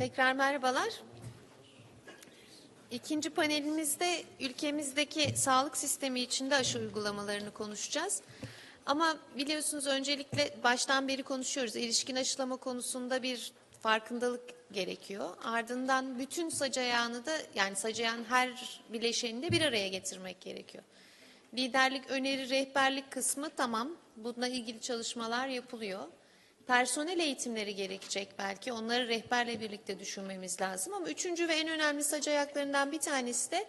Tekrar merhabalar. İkinci panelimizde ülkemizdeki sağlık sistemi içinde aşı uygulamalarını konuşacağız. Ama biliyorsunuz öncelikle baştan beri konuşuyoruz. İlişkin aşılama konusunda bir farkındalık gerekiyor. Ardından bütün sac da yani sac her bileşenini bir araya getirmek gerekiyor. Liderlik, öneri, rehberlik kısmı tamam. Bununla ilgili çalışmalar yapılıyor. Personel eğitimleri gerekecek belki. Onları rehberle birlikte düşünmemiz lazım. Ama üçüncü ve en önemli sac ayaklarından bir tanesi de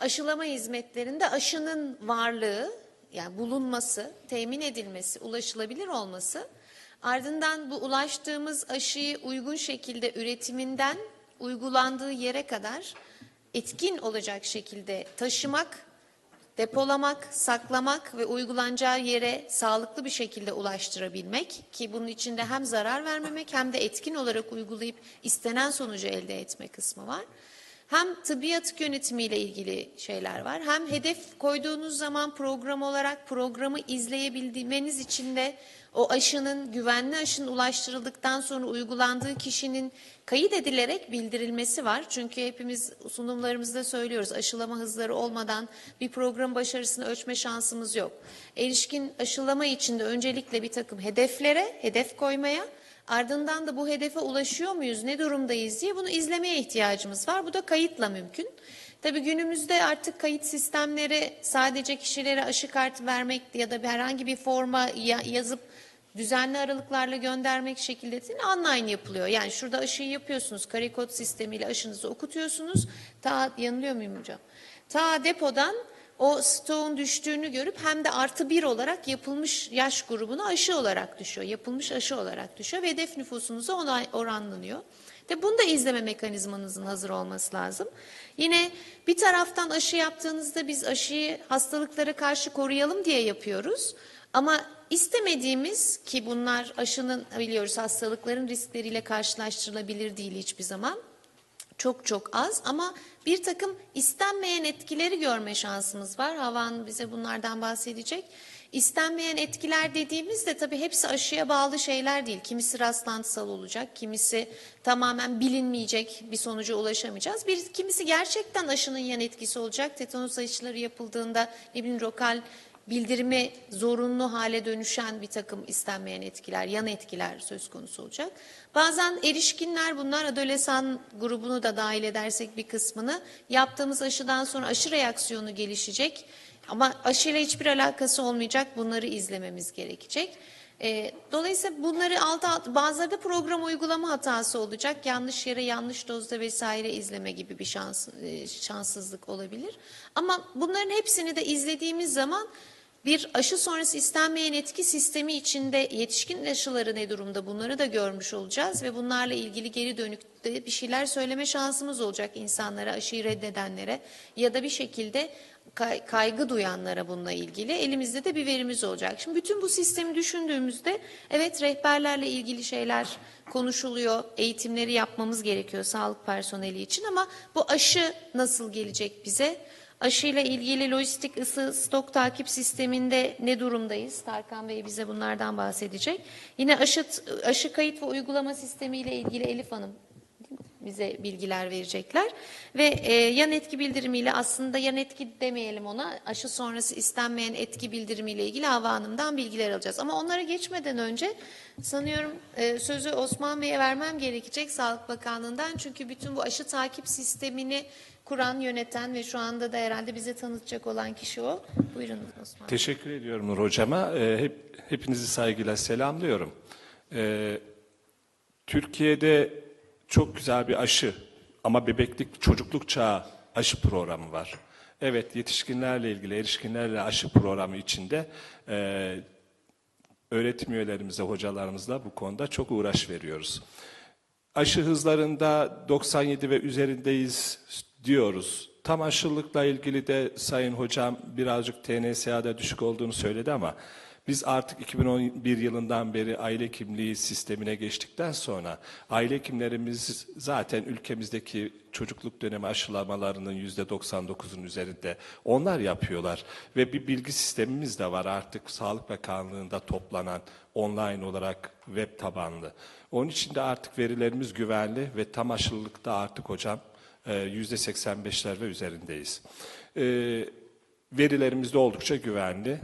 aşılama hizmetlerinde aşının varlığı, yani bulunması, temin edilmesi, ulaşılabilir olması. Ardından bu ulaştığımız aşıyı uygun şekilde üretiminden uygulandığı yere kadar etkin olacak şekilde taşımak depolamak, saklamak ve uygulanacağı yere sağlıklı bir şekilde ulaştırabilmek ki bunun içinde hem zarar vermemek hem de etkin olarak uygulayıp istenen sonucu elde etme kısmı var. Hem tıbbi atık yönetimiyle ilgili şeyler var. Hem hedef koyduğunuz zaman program olarak programı izleyebilmeniz için de o aşının güvenli aşının ulaştırıldıktan sonra uygulandığı kişinin kayıt edilerek bildirilmesi var. Çünkü hepimiz sunumlarımızda söylüyoruz aşılama hızları olmadan bir program başarısını ölçme şansımız yok. Erişkin aşılama için de öncelikle bir takım hedeflere, hedef koymaya ardından da bu hedefe ulaşıyor muyuz, ne durumdayız diye bunu izlemeye ihtiyacımız var. Bu da kayıtla mümkün. Tabii günümüzde artık kayıt sistemleri sadece kişilere aşı kartı vermek ya da herhangi bir forma ya- yazıp düzenli aralıklarla göndermek şekilde değil, online yapılıyor. Yani şurada aşıyı yapıyorsunuz, kare kod sistemiyle aşınızı okutuyorsunuz. Ta yanılıyor muyum hocam? Ta depodan o stoğun düştüğünü görüp hem de artı bir olarak yapılmış yaş grubuna aşı olarak düşüyor. Yapılmış aşı olarak düşüyor ve hedef nüfusunuza oranlanıyor. De bunu da izleme mekanizmanızın hazır olması lazım. Yine bir taraftan aşı yaptığınızda biz aşıyı hastalıklara karşı koruyalım diye yapıyoruz. Ama istemediğimiz ki bunlar aşının biliyoruz hastalıkların riskleriyle karşılaştırılabilir değil hiçbir zaman çok çok az ama bir takım istenmeyen etkileri görme şansımız var. Havan bize bunlardan bahsedecek. İstenmeyen etkiler dediğimizde tabii hepsi aşıya bağlı şeyler değil. Kimisi rastlantısal olacak, kimisi tamamen bilinmeyecek bir sonuca ulaşamayacağız. Bir kimisi gerçekten aşının yan etkisi olacak. Tetanos aşıları yapıldığında ne bileyim lokal bildirimi zorunlu hale dönüşen bir takım istenmeyen etkiler, yan etkiler söz konusu olacak. Bazen erişkinler bunlar adolesan grubunu da dahil edersek bir kısmını yaptığımız aşıdan sonra aşı reaksiyonu gelişecek. Ama aşıyla hiçbir alakası olmayacak bunları izlememiz gerekecek. E, dolayısıyla bunları alt alt, bazıları da program uygulama hatası olacak. Yanlış yere yanlış dozda vesaire izleme gibi bir şans, e, şanssızlık olabilir. Ama bunların hepsini de izlediğimiz zaman bir aşı sonrası istenmeyen etki sistemi içinde yetişkin aşıları ne durumda bunları da görmüş olacağız ve bunlarla ilgili geri dönükte bir şeyler söyleme şansımız olacak insanlara, aşıyı reddedenlere ya da bir şekilde kaygı duyanlara bununla ilgili elimizde de bir verimiz olacak. Şimdi bütün bu sistemi düşündüğümüzde evet rehberlerle ilgili şeyler konuşuluyor, eğitimleri yapmamız gerekiyor sağlık personeli için ama bu aşı nasıl gelecek bize? Aşıyla ilgili lojistik ısı stok takip sisteminde ne durumdayız? Tarkan Bey bize bunlardan bahsedecek. Yine aşı, aşı kayıt ve uygulama sistemiyle ilgili Elif Hanım bize bilgiler verecekler. Ve e, yan etki bildirimiyle aslında yan etki demeyelim ona aşı sonrası istenmeyen etki bildirimiyle ilgili Hava Hanım'dan bilgiler alacağız. Ama onlara geçmeden önce sanıyorum e, sözü Osman Bey'e vermem gerekecek Sağlık Bakanlığı'ndan. Çünkü bütün bu aşı takip sistemini kuran, yöneten ve şu anda da herhalde bize tanıtacak olan kişi o. Buyurun Osman. Teşekkür ediyorum Nur Hocama. Ee, hep, hepinizi saygıyla selamlıyorum. Ee, Türkiye'de çok güzel bir aşı ama bebeklik, çocukluk çağı aşı programı var. Evet, yetişkinlerle ilgili, erişkinlerle aşı programı içinde e, öğretim üyelerimize, hocalarımızla bu konuda çok uğraş veriyoruz. Aşı hızlarında 97 ve üzerindeyiz diyoruz. Tam aşılıkla ilgili de Sayın Hocam birazcık TNSA'da düşük olduğunu söyledi ama Biz artık 2011 yılından beri aile hekimliği sistemine geçtikten sonra aile hekimlerimiz zaten ülkemizdeki çocukluk dönemi aşılamalarının %99'un üzerinde onlar yapıyorlar. Ve bir bilgi sistemimiz de var artık Sağlık Bakanlığı'nda toplanan online olarak web tabanlı. Onun için de artık verilerimiz güvenli ve tam aşılılıkta artık hocam e, %85'ler ve üzerindeyiz. E, Verilerimiz de oldukça güvenli.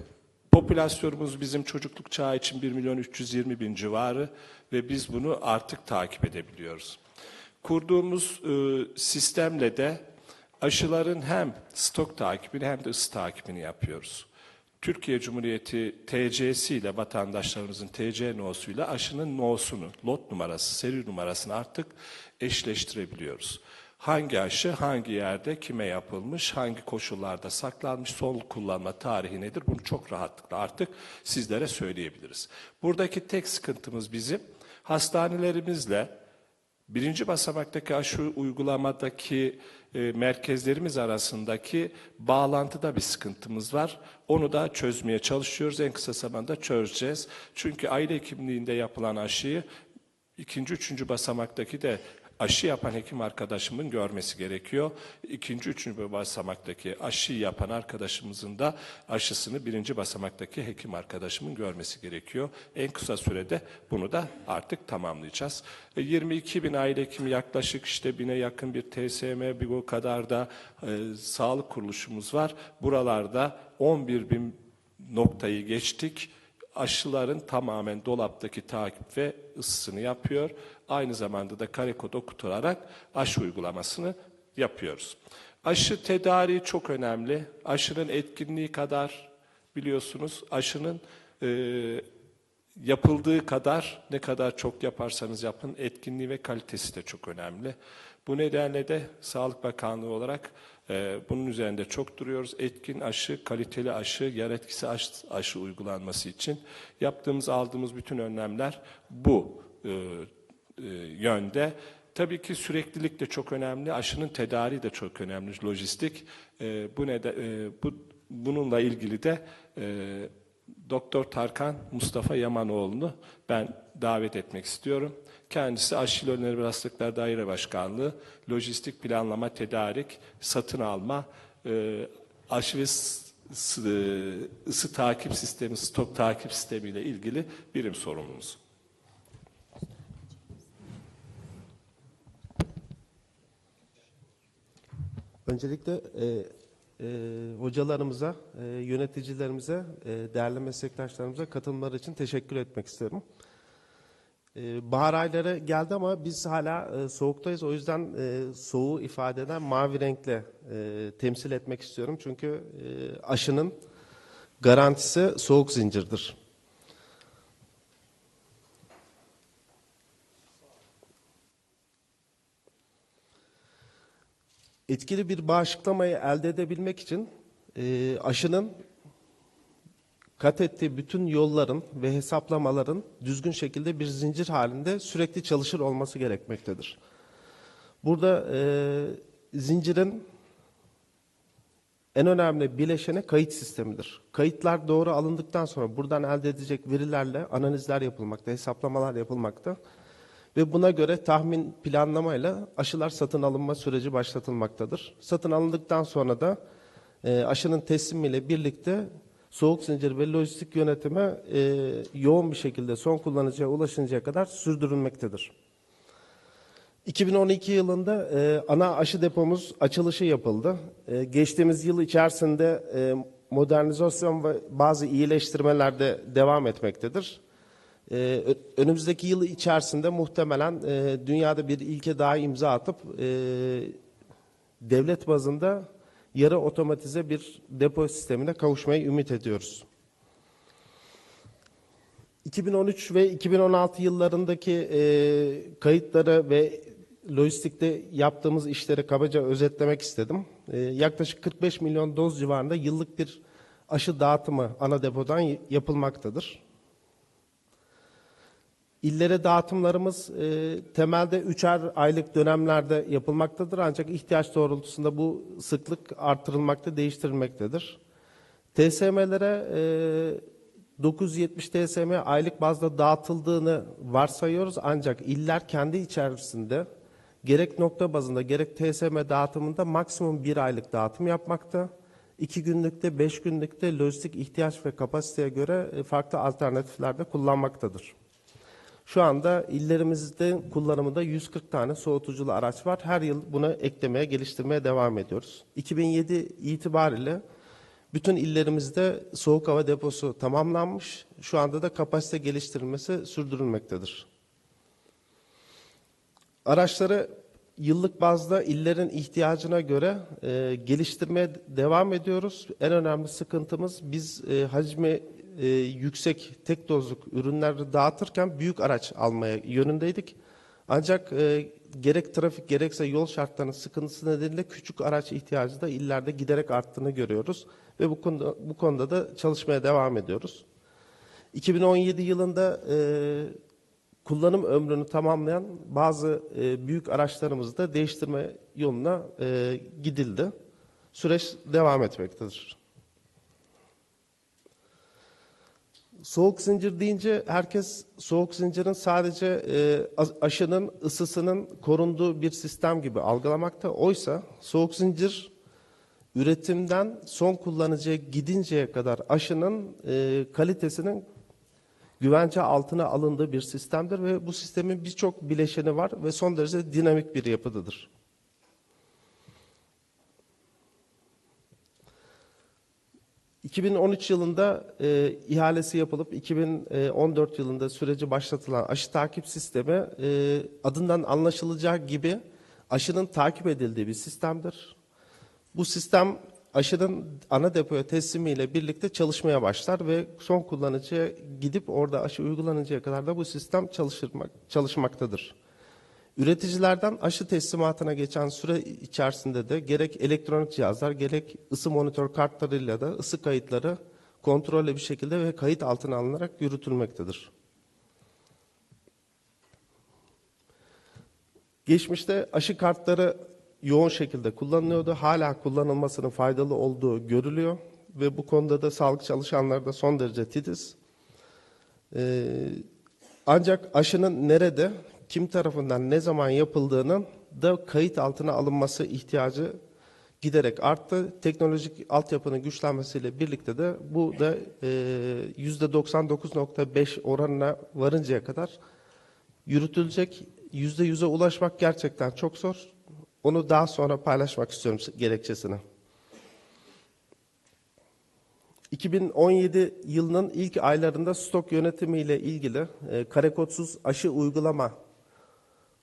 Popülasyonumuz bizim çocukluk çağı için 1 milyon 320 bin civarı ve biz bunu artık takip edebiliyoruz. Kurduğumuz e, sistemle de aşıların hem stok takibini hem de ısı takibini yapıyoruz. Türkiye Cumhuriyeti TC'si ile vatandaşlarımızın TC no'suyla aşının no'sunu, lot numarası, seri numarasını artık eşleştirebiliyoruz. Hangi aşı hangi yerde kime yapılmış, hangi koşullarda saklanmış, son kullanma tarihi nedir bunu çok rahatlıkla artık sizlere söyleyebiliriz. Buradaki tek sıkıntımız bizim hastanelerimizle birinci basamaktaki aşı uygulamadaki e, merkezlerimiz arasındaki bağlantıda bir sıkıntımız var. Onu da çözmeye çalışıyoruz. En kısa zamanda çözeceğiz. Çünkü aile hekimliğinde yapılan aşıyı ikinci, üçüncü basamaktaki de aşı yapan hekim arkadaşımın görmesi gerekiyor. İkinci, üçüncü basamaktaki aşı yapan arkadaşımızın da aşısını birinci basamaktaki hekim arkadaşımın görmesi gerekiyor. En kısa sürede bunu da artık tamamlayacağız. E, 22 bin aile hekimi yaklaşık işte bine yakın bir TSM, bir o kadar da e, sağlık kuruluşumuz var. Buralarda 11 bin noktayı geçtik aşıların tamamen dolaptaki takip ve ısısını yapıyor. Aynı zamanda da kare kod okutularak aşı uygulamasını yapıyoruz. Aşı tedariği çok önemli. Aşının etkinliği kadar biliyorsunuz aşının e, yapıldığı kadar ne kadar çok yaparsanız yapın etkinliği ve kalitesi de çok önemli. Bu nedenle de Sağlık Bakanlığı olarak bunun üzerinde çok duruyoruz. Etkin aşı, kaliteli aşı, yer etkisi aşı, aşı uygulanması için yaptığımız, aldığımız bütün önlemler bu e, e, yönde. Tabii ki süreklilik de çok önemli, aşının tedariği de çok önemli, lojistik. E, bu ne de, e, bu bununla ilgili de Doktor Tarkan Mustafa Yamanoğlu'nu ben davet etmek istiyorum. Kendisi Aşil Öneri Hastalıklar Daire Başkanlığı, lojistik planlama, tedarik, satın alma, e, aşı ve s- e, ısı takip sistemi, stok takip sistemiyle ilgili birim sorumlumuz. Öncelikle e, e, hocalarımıza, e, yöneticilerimize, e, değerli meslektaşlarımıza katılımları için teşekkür etmek isterim. E, bahar ayları geldi ama biz hala e, soğuktayız. O yüzden e, soğuğu ifade eden mavi renkle e, temsil etmek istiyorum. Çünkü e, aşının garantisi soğuk zincirdir. Etkili bir bağışıklamayı elde edebilmek için e, aşının kat ettiği bütün yolların ve hesaplamaların düzgün şekilde bir zincir halinde sürekli çalışır olması gerekmektedir. Burada e, zincirin en önemli bileşeni kayıt sistemidir. Kayıtlar doğru alındıktan sonra buradan elde edecek verilerle analizler yapılmakta, hesaplamalar yapılmakta ve buna göre tahmin planlamayla aşılar satın alınma süreci başlatılmaktadır. Satın alındıktan sonra da e, aşının teslimiyle birlikte soğuk zincir ve lojistik yönetime e, yoğun bir şekilde son kullanıcıya ulaşıncaya kadar sürdürülmektedir. 2012 yılında e, ana aşı depomuz açılışı yapıldı. E, geçtiğimiz yıl içerisinde e, modernizasyon ve bazı iyileştirmeler de devam etmektedir. E, ö- önümüzdeki yıl içerisinde muhtemelen e, dünyada bir ilke daha imza atıp e, devlet bazında yarı otomatize bir depo sistemine kavuşmayı ümit ediyoruz. 2013 ve 2016 yıllarındaki e, kayıtları ve lojistikte yaptığımız işleri kabaca özetlemek istedim. E, yaklaşık 45 milyon doz civarında yıllık bir aşı dağıtımı ana depodan yapılmaktadır. İllere dağıtımlarımız e, temelde üçer aylık dönemlerde yapılmaktadır ancak ihtiyaç doğrultusunda bu sıklık artırılmakta, değiştirilmektedir. TSM'lere e, 970 TSM aylık bazda dağıtıldığını varsayıyoruz ancak iller kendi içerisinde gerek nokta bazında gerek TSM dağıtımında maksimum bir aylık dağıtım yapmakta. 2 günlükte, 5 günlükte lojistik ihtiyaç ve kapasiteye göre e, farklı alternatiflerde kullanmaktadır. Şu anda illerimizde kullanımında 140 tane soğutuculu araç var. Her yıl bunu eklemeye, geliştirmeye devam ediyoruz. 2007 itibariyle bütün illerimizde soğuk hava deposu tamamlanmış. Şu anda da kapasite geliştirilmesi sürdürülmektedir. Araçları yıllık bazda illerin ihtiyacına göre e, geliştirmeye devam ediyoruz. En önemli sıkıntımız biz e, hacmi e, yüksek tek dozluk ürünleri dağıtırken büyük araç almaya yönündeydik. Ancak e, gerek trafik gerekse yol şartlarının sıkıntısı nedeniyle küçük araç ihtiyacı da illerde giderek arttığını görüyoruz ve bu konuda bu konuda da çalışmaya devam ediyoruz. 2017 yılında e, kullanım ömrünü tamamlayan bazı e, büyük araçlarımızı da değiştirme yoluna e, gidildi. Süreç devam etmektedir. Soğuk zincir deyince herkes soğuk zincirin sadece e, aşının ısısının korunduğu bir sistem gibi algılamakta. Oysa soğuk zincir üretimden son kullanıcıya gidinceye kadar aşının e, kalitesinin güvence altına alındığı bir sistemdir ve bu sistemin birçok bileşeni var ve son derece dinamik bir yapıdadır. ...2013 yılında e, ihalesi yapılıp 2014 yılında süreci başlatılan aşı takip sistemi e, adından anlaşılacağı gibi aşının takip edildiği bir sistemdir. Bu sistem aşının ana depoya teslimiyle birlikte çalışmaya başlar ve son kullanıcıya gidip orada aşı uygulanıncaya kadar da bu sistem çalışırmak, çalışmaktadır. Üreticilerden aşı teslimatına geçen süre içerisinde de gerek elektronik cihazlar gerek ısı monitör kartlarıyla da ısı kayıtları kontrollü bir şekilde ve kayıt altına alınarak yürütülmektedir. Geçmişte aşı kartları yoğun şekilde kullanılıyordu. Hala kullanılmasının faydalı olduğu görülüyor ve bu konuda da sağlık çalışanları da son derece titiz. Ee, ancak aşının nerede, kim tarafından ne zaman yapıldığının da kayıt altına alınması ihtiyacı giderek arttı. Teknolojik altyapının güçlenmesiyle birlikte de bu da e, %99.5 oranına varıncaya kadar yürütülecek. %100'e ulaşmak gerçekten çok zor. Onu daha sonra paylaşmak istiyorum gerekçesini. 2017 yılının ilk aylarında stok yönetimiyle ilgili e, kare kodsuz aşı uygulama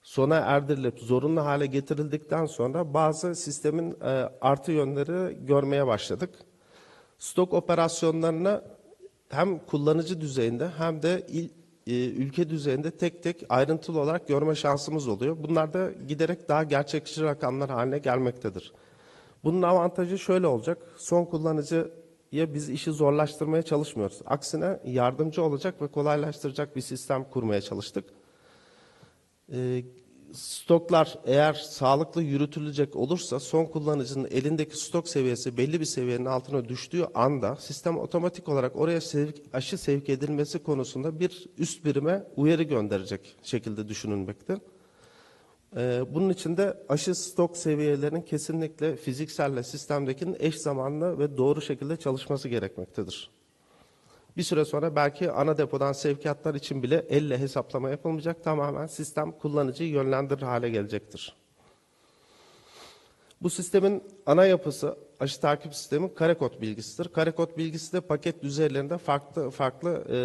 sona erdirilip zorunlu hale getirildikten sonra bazı sistemin e, artı yönleri görmeye başladık. Stok operasyonlarını hem kullanıcı düzeyinde hem de il, e, ülke düzeyinde tek tek ayrıntılı olarak görme şansımız oluyor. Bunlar da giderek daha gerçekçi rakamlar haline gelmektedir. Bunun avantajı şöyle olacak. Son kullanıcıya biz işi zorlaştırmaya çalışmıyoruz. Aksine yardımcı olacak ve kolaylaştıracak bir sistem kurmaya çalıştık. E, stoklar eğer sağlıklı yürütülecek olursa son kullanıcının elindeki stok seviyesi belli bir seviyenin altına düştüğü anda sistem otomatik olarak oraya sevk, aşı sevk edilmesi konusunda bir üst birime uyarı gönderecek şekilde düşünülmekte. Ee, bunun için de aşı stok seviyelerinin kesinlikle fizikselle sistemdekinin eş zamanlı ve doğru şekilde çalışması gerekmektedir. Bir süre sonra belki ana depodan sevkiyatlar için bile elle hesaplama yapılmayacak. Tamamen sistem kullanıcıyı yönlendirir hale gelecektir. Bu sistemin ana yapısı aşı takip sistemi kare kod bilgisidir. Kare kod bilgisi de paket düzeylerinde farklı farklı e,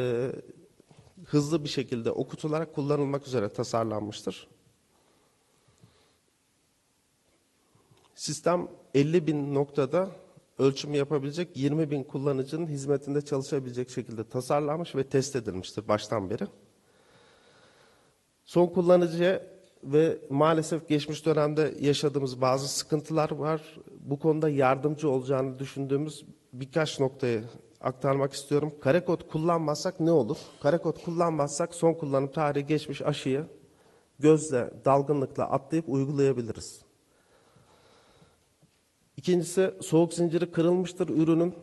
hızlı bir şekilde okutularak kullanılmak üzere tasarlanmıştır. Sistem 50 bin noktada ölçüm yapabilecek 20 bin kullanıcının hizmetinde çalışabilecek şekilde tasarlanmış ve test edilmiştir baştan beri. Son kullanıcıya ve maalesef geçmiş dönemde yaşadığımız bazı sıkıntılar var. Bu konuda yardımcı olacağını düşündüğümüz birkaç noktayı aktarmak istiyorum. Kare kod kullanmazsak ne olur? Kare kod kullanmazsak son kullanım tarihi geçmiş aşıyı gözle, dalgınlıkla atlayıp uygulayabiliriz. İkincisi soğuk zinciri kırılmıştır ürünün.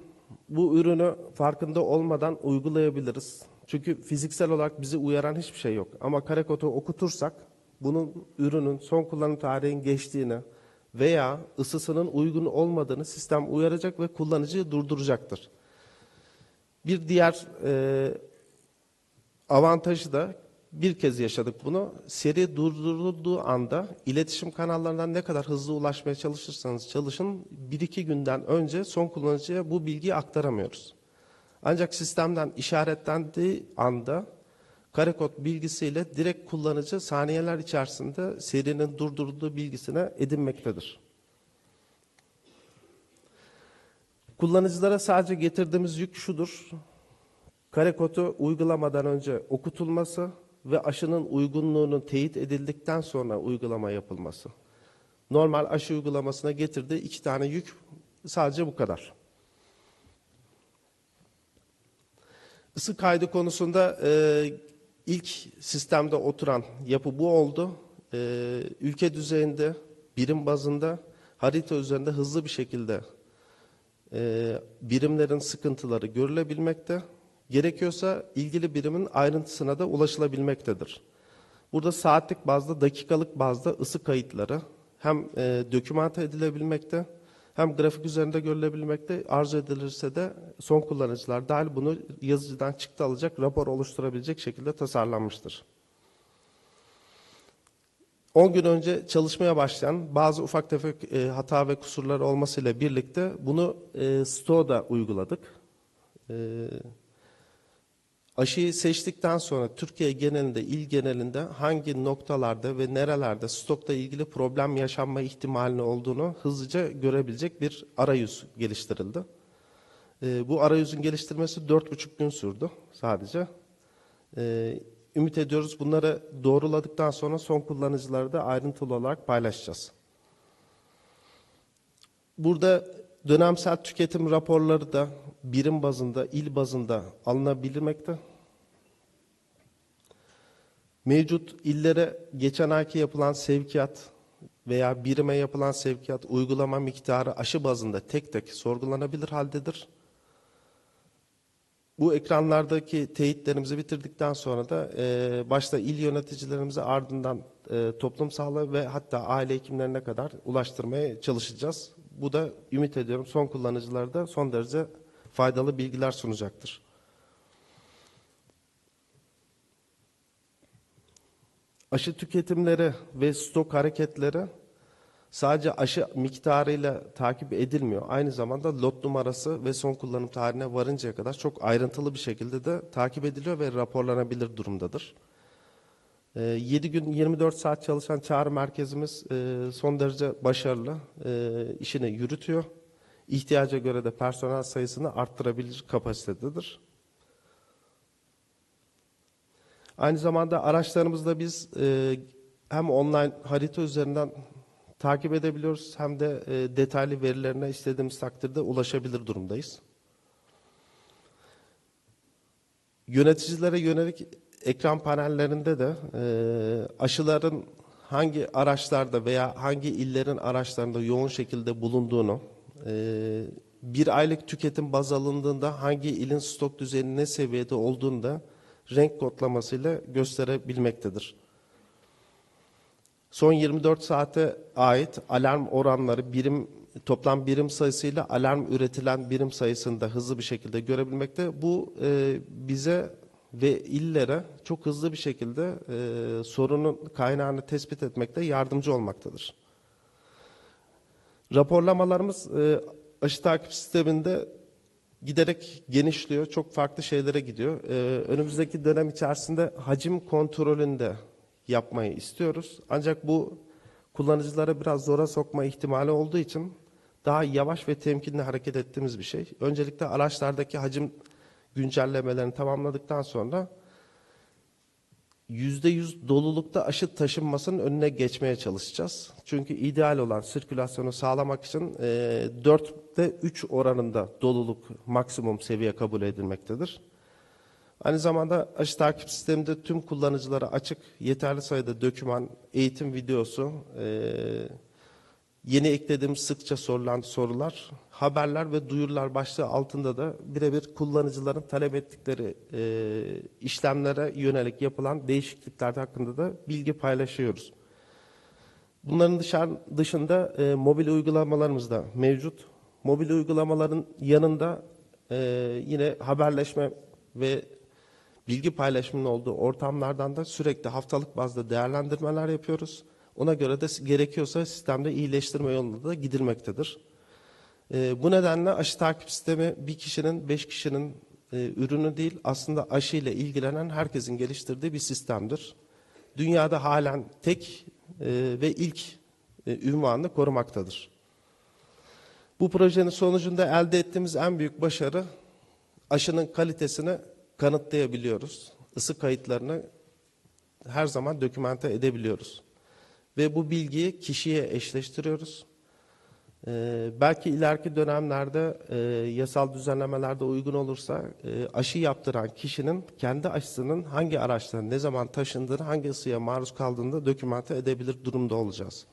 bu ürünü farkında olmadan uygulayabiliriz. Çünkü fiziksel olarak bizi uyaran hiçbir şey yok. Ama kare kodu okutursak bunun ürünün son kullanım tarihinin geçtiğini veya ısısının uygun olmadığını sistem uyaracak ve kullanıcıyı durduracaktır. Bir diğer e, avantajı da bir kez yaşadık bunu. Seri durdurulduğu anda iletişim kanallarından ne kadar hızlı ulaşmaya çalışırsanız çalışın bir iki günden önce son kullanıcıya bu bilgiyi aktaramıyoruz. Ancak sistemden işaretlendiği anda kare kod bilgisiyle direkt kullanıcı saniyeler içerisinde serinin durdurulduğu bilgisine edinmektedir. Kullanıcılara sadece getirdiğimiz yük şudur. Kare kodu uygulamadan önce okutulması ve aşının uygunluğunun teyit edildikten sonra uygulama yapılması. Normal aşı uygulamasına getirdiği iki tane yük sadece bu kadar. Isı kaydı konusunda e, ilk sistemde oturan yapı bu oldu. E, ülke düzeyinde, birim bazında, harita üzerinde hızlı bir şekilde e, birimlerin sıkıntıları görülebilmekte. Gerekiyorsa ilgili birimin ayrıntısına da ulaşılabilmektedir. Burada saatlik bazda, dakikalık bazda ısı kayıtları hem e, dokümante edilebilmekte hem grafik üzerinde görülebilmekte. Arzu edilirse de son kullanıcılar dahil bunu yazıcıdan çıktı alacak, rapor oluşturabilecek şekilde tasarlanmıştır. 10 gün önce çalışmaya başlayan bazı ufak tefek e, hata ve kusurları olmasıyla birlikte bunu e, STO'da uyguladık. E, aşıyı seçtikten sonra Türkiye genelinde, il genelinde hangi noktalarda ve nerelerde stokla ilgili problem yaşanma ihtimalini olduğunu hızlıca görebilecek bir arayüz geliştirildi. E, bu arayüzün geliştirmesi 4,5 gün sürdü sadece. E, ümit ediyoruz bunları doğruladıktan sonra son kullanıcıları da ayrıntılı olarak paylaşacağız. Burada dönemsel tüketim raporları da birim bazında, il bazında alınabilmekte. Mevcut illere geçen ayki yapılan sevkiyat veya birime yapılan sevkiyat uygulama miktarı aşı bazında tek tek sorgulanabilir haldedir. Bu ekranlardaki teyitlerimizi bitirdikten sonra da e, başta il yöneticilerimize ardından e, toplum sağlığı ve hatta aile hekimlerine kadar ulaştırmaya çalışacağız. Bu da ümit ediyorum son kullanıcılara da son derece faydalı bilgiler sunacaktır. Aşı tüketimleri ve stok hareketleri sadece aşı miktarıyla takip edilmiyor. Aynı zamanda lot numarası ve son kullanım tarihine varıncaya kadar çok ayrıntılı bir şekilde de takip ediliyor ve raporlanabilir durumdadır. 7 gün 24 saat çalışan çağrı merkezimiz e, son derece başarılı e, işini yürütüyor. İhtiyaca göre de personel sayısını arttırabilir kapasitededir. Aynı zamanda araçlarımızda biz e, hem online harita üzerinden takip edebiliyoruz hem de detaylı verilerine istediğimiz takdirde ulaşabilir durumdayız. Yöneticilere yönelik ekran panellerinde de e, aşıların hangi araçlarda veya hangi illerin araçlarında yoğun şekilde bulunduğunu, e, bir aylık tüketim baz alındığında hangi ilin stok düzeyinin ne seviyede olduğunu da renk kodlamasıyla gösterebilmektedir. Son 24 saate ait alarm oranları birim toplam birim sayısıyla alarm üretilen birim sayısında hızlı bir şekilde görebilmekte. Bu e, bize ve illere çok hızlı bir şekilde e, sorunun kaynağını tespit etmekte yardımcı olmaktadır. Raporlamalarımız e, aşı takip sisteminde giderek genişliyor, çok farklı şeylere gidiyor. E, önümüzdeki dönem içerisinde hacim kontrolünde yapmayı istiyoruz. Ancak bu kullanıcılara biraz zora sokma ihtimali olduğu için daha yavaş ve temkinli hareket ettiğimiz bir şey. Öncelikle araçlardaki hacim güncellemelerini tamamladıktan sonra %100 dolulukta aşı taşınmasının önüne geçmeye çalışacağız. Çünkü ideal olan sirkülasyonu sağlamak için e, 4'te 3 oranında doluluk maksimum seviye kabul edilmektedir. Aynı zamanda aşı takip sisteminde tüm kullanıcılara açık yeterli sayıda döküman, eğitim videosu, e, Yeni eklediğimiz sıkça sorulan sorular, haberler ve duyurular başlığı altında da birebir kullanıcıların talep ettikleri e, işlemlere yönelik yapılan değişiklikler hakkında da bilgi paylaşıyoruz. Bunların dışında e, mobil uygulamalarımız da mevcut. Mobil uygulamaların yanında e, yine haberleşme ve bilgi paylaşımının olduğu ortamlardan da sürekli haftalık bazda değerlendirmeler yapıyoruz. Ona göre de gerekiyorsa sistemde iyileştirme yolunda da gidilmektedir. E, bu nedenle aşı takip sistemi bir kişinin, beş kişinin e, ürünü değil, aslında aşı ile ilgilenen herkesin geliştirdiği bir sistemdir. Dünyada halen tek e, ve ilk e, ünvanını korumaktadır. Bu projenin sonucunda elde ettiğimiz en büyük başarı aşının kalitesini kanıtlayabiliyoruz. Isı kayıtlarını her zaman dokümante edebiliyoruz. Ve bu bilgiyi kişiye eşleştiriyoruz. Ee, belki ileriki dönemlerde e, yasal düzenlemelerde uygun olursa e, aşı yaptıran kişinin kendi aşısının hangi araçla ne zaman taşındığını, hangi ısıya maruz kaldığını dokümante edebilir durumda olacağız.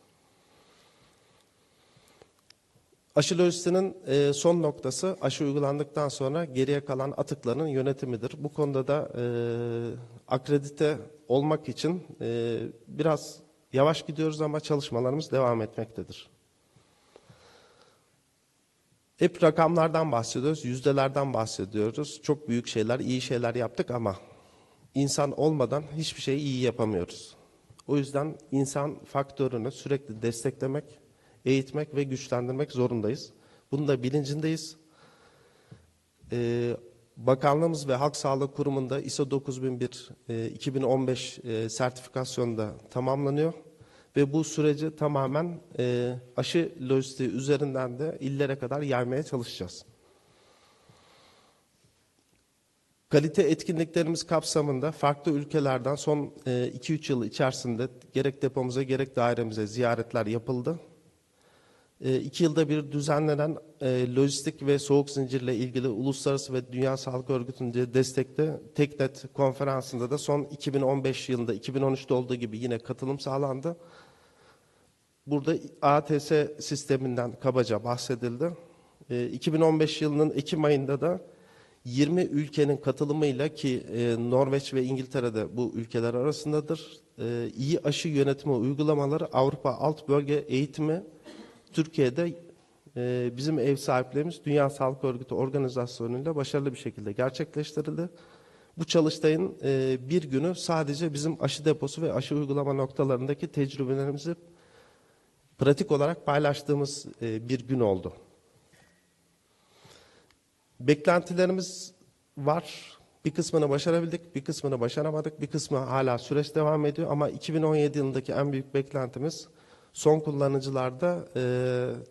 Aşı lojistinin e, son noktası aşı uygulandıktan sonra geriye kalan atıkların yönetimidir. Bu konuda da e, akredite olmak için e, biraz yavaş gidiyoruz ama çalışmalarımız devam etmektedir. Hep rakamlardan bahsediyoruz, yüzdelerden bahsediyoruz. Çok büyük şeyler, iyi şeyler yaptık ama insan olmadan hiçbir şeyi iyi yapamıyoruz. O yüzden insan faktörünü sürekli desteklemek, eğitmek ve güçlendirmek zorundayız. Bunun da bilincindeyiz. Ee, Bakanlığımız ve Halk Sağlığı Kurumu'nda ISO 9001 e, 2015 e, sertifikasyonda tamamlanıyor. Ve bu süreci tamamen e, aşı lojistiği üzerinden de illere kadar yaymaya çalışacağız. Kalite etkinliklerimiz kapsamında farklı ülkelerden son 2-3 yıl içerisinde gerek depomuza gerek dairemize ziyaretler yapıldı. E, iki yılda bir düzenlenen e, lojistik ve soğuk zincirle ilgili uluslararası ve Dünya Sağlık Örgütü'nce destekli TEKNET konferansında da son 2015 yılında 2013'te olduğu gibi yine katılım sağlandı. Burada ATS sisteminden kabaca bahsedildi. E, 2015 yılının Ekim ayında da 20 ülkenin katılımıyla ki e, Norveç ve İngiltere'de bu ülkeler arasındadır. E, iyi aşı yönetimi uygulamaları Avrupa Alt Bölge Eğitimi Türkiye'de e, bizim ev sahiplerimiz Dünya Sağlık Örgütü organizasyonuyla başarılı bir şekilde gerçekleştirildi. Bu çalıştayın e, bir günü sadece bizim aşı deposu ve aşı uygulama noktalarındaki tecrübelerimizi pratik olarak paylaştığımız e, bir gün oldu. Beklentilerimiz var. Bir kısmını başarabildik, bir kısmını başaramadık, bir kısmı hala süreç devam ediyor. Ama 2017 yılındaki en büyük beklentimiz son kullanıcılarda e,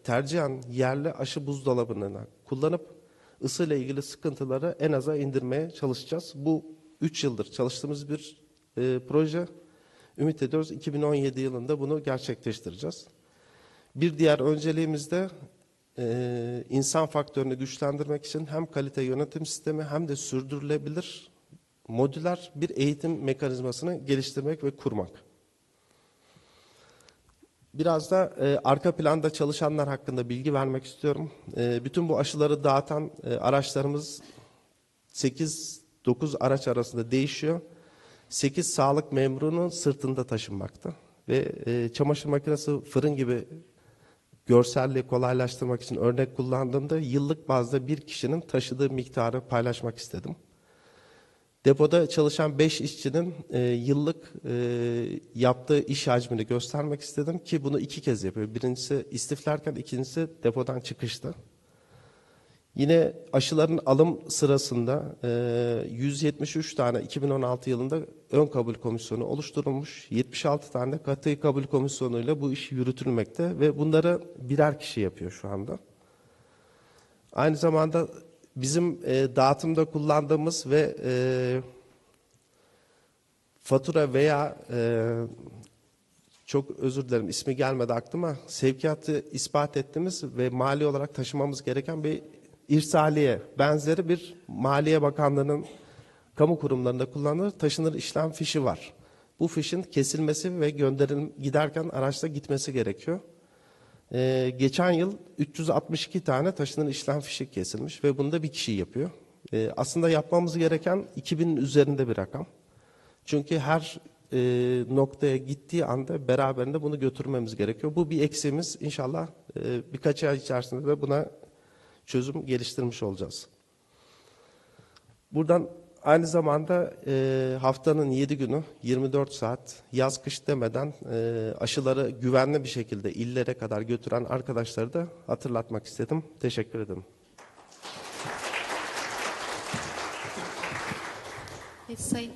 tercihen yerli aşı buzdolabını kullanıp ısıyla ilgili sıkıntıları en aza indirmeye çalışacağız. Bu 3 yıldır çalıştığımız bir e, proje. Ümit ediyoruz 2017 yılında bunu gerçekleştireceğiz. Bir diğer önceliğimiz de e, insan faktörünü güçlendirmek için hem kalite yönetim sistemi hem de sürdürülebilir modüler bir eğitim mekanizmasını geliştirmek ve kurmak. Biraz da e, arka planda çalışanlar hakkında bilgi vermek istiyorum. E, bütün bu aşıları dağıtan e, araçlarımız 8-9 araç arasında değişiyor. 8 sağlık memurunun sırtında taşınmakta. Ve e, çamaşır makinesi, fırın gibi görselliği kolaylaştırmak için örnek kullandığımda yıllık bazda bir kişinin taşıdığı miktarı paylaşmak istedim. Depoda çalışan 5 işçinin e, yıllık e, yaptığı iş hacmini göstermek istedim ki bunu iki kez yapıyor. Birincisi istiflerken, ikincisi depodan çıkışta. Yine aşıların alım sırasında e, 173 tane 2016 yılında ön kabul komisyonu oluşturulmuş. 76 tane katı kabul komisyonuyla bu iş yürütülmekte ve bunları birer kişi yapıyor şu anda. Aynı zamanda bizim e, dağıtımda kullandığımız ve e, fatura veya e, çok özür dilerim ismi gelmedi aklıma sevkiyatı ispat ettiğimiz ve mali olarak taşımamız gereken bir irsaliye benzeri bir Maliye Bakanlığı'nın kamu kurumlarında kullanılır taşınır işlem fişi var. Bu fişin kesilmesi ve gönderim giderken araçla gitmesi gerekiyor. Ee, geçen yıl 362 tane taşınan işlem fişi kesilmiş ve bunu da bir kişi yapıyor. Ee, aslında yapmamız gereken 2000'in üzerinde bir rakam. Çünkü her e, noktaya gittiği anda beraberinde bunu götürmemiz gerekiyor. Bu bir eksiğimiz. İnşallah e, birkaç ay içerisinde de buna çözüm geliştirmiş olacağız. Buradan aynı zamanda e, haftanın 7 günü 24 saat yaz kış demeden e, aşıları güvenli bir şekilde illere kadar götüren arkadaşları da hatırlatmak istedim. Teşekkür ederim. Evet, Sayın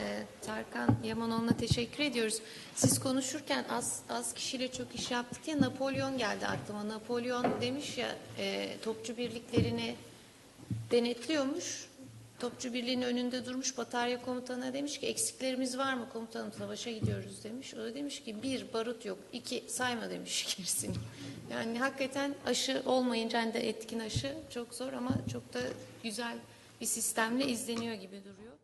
e, Tarkan Yamanoğlu'na teşekkür ediyoruz. Siz konuşurken az, az kişiyle çok iş yaptık diye Napolyon geldi aklıma. Napolyon demiş ya e, topçu birliklerini denetliyormuş. Topçu birliğinin önünde durmuş batarya komutanına demiş ki eksiklerimiz var mı komutanım savaşa gidiyoruz demiş. O da demiş ki bir barut yok iki sayma demiş gerisini. Yani hakikaten aşı olmayınca hani de etkin aşı çok zor ama çok da güzel bir sistemle izleniyor gibi duruyor.